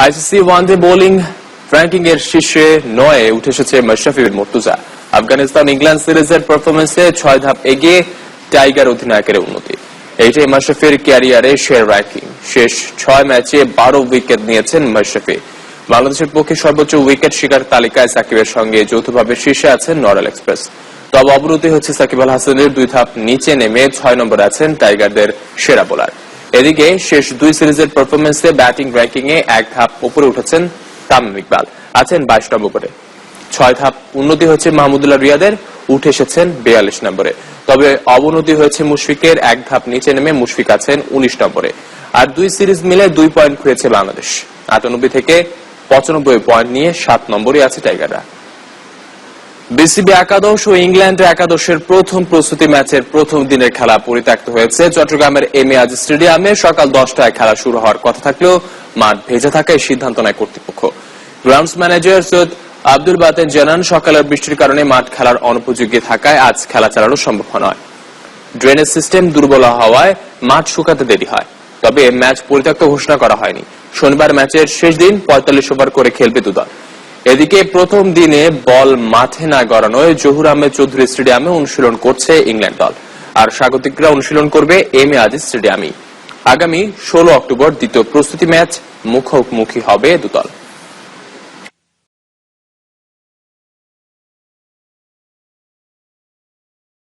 ICC one day bowling ranking এর শীর্ষে নয়ে উঠে এসেছে মাশরাফি মুর্তুজা। আফগানিস্তান ইংল্যান্ড সিরিজের পারফরমেন্সে ছয় ধাপ এগিয়ে টাইগার অধিনায়কের উন্নতি। এইটাই মাশরাফির ক্যারিয়ারে শেয়ার র্যাঙ্কিং শেষ ছয় ম্যাচে বারো উইকেট নিয়েছেন মাশরাফি বাংলাদেশের পক্ষে সর্বোচ্চ উইকেট শিকার তালিকায় সাকিবের সঙ্গে যৌথভাবে শীর্ষে আছেন নরাল এক্সপ্রেস। তবে অবনতি হচ্ছে সাকিব আল হাসানের দুই ধাপ নিচে নেমে ছয় নম্বরে আছেন টাইগারদের সেরা বোলার এদিকে শেষ দুই সিরিজের পারফরমেন্সে ব্যাটিং র্যাঙ্কিং এ এক ধাপ উপরে উঠেছেন তামিম ইকবাল। আছেন বাইশ নম্বরে ছয় ধাপ উন্নতি হচ্ছে মাহমুদুল্লাহ রিয়াদের, উঠে এসেছেন বিয়াল্লিশ নম্বরে। তবে অবনতি হয়েছে মুশফিকের, এক ধাপ নিচে নেমে মুশফিক আছেন উনিশ নম্বরে আর দুই সিরিজ মিলে দুই পয়েন্ট খুঁজেছে বাংলাদেশ। আটানব্বই থেকে পঁচানব্বই পয়েন্ট নিয়ে সাত নম্বরে আছে টাইগাররা। বিসিবি একাদশ ও ইংল্যান্ড একাদশের প্রথম প্রস্তুতি ম্যাচের প্রথম দিনের খেলা পরিত্যক্ত হয়েছে। চট্টগ্রামের এম এ আজি স্টেডিয়ামে সকাল দশটায় খেলা শুরু হওয়ার কথা থাকলেও মাঠ ভেজে থাকায় সিদ্ধান্ত নেয় কর্তৃপক্ষ। গ্রাউন্ডস ম্যানেজার সৈয়দ আব্দুল বাতেন জানান, সকালের বৃষ্টির কারণে মাঠ খেলার অনুপযোগী থাকায় আজ খেলা চালানো সম্ভব নয়। ড্রেনেজ সিস্টেম দুর্বল হওয়ায় মাঠ শুকাতে দেরি হয়। তবে ম্যাচ পরিত্যক্ত ঘোষণা করা হয়নি। শনিবার ম্যাচের শেষ দিন পঁয়তাল্লিশ ওভার করে খেলবে দুদল। এদিকে প্রথম দিনে বল মাঠে না গড়ানোয় জহুর আহমেদ চৌধুরী স্টেডিয়ামে অনুশীলন করছে ইংল্যান্ড দল। আর স্বাগতিকরা অনুশীলন করবে এম এ আজিজ স্টেডিয়ামে আগামী ষোলো অক্টোবর দ্বিতীয় প্রস্তুতি ম্যাচ মুখোমুখি হবে দুদল।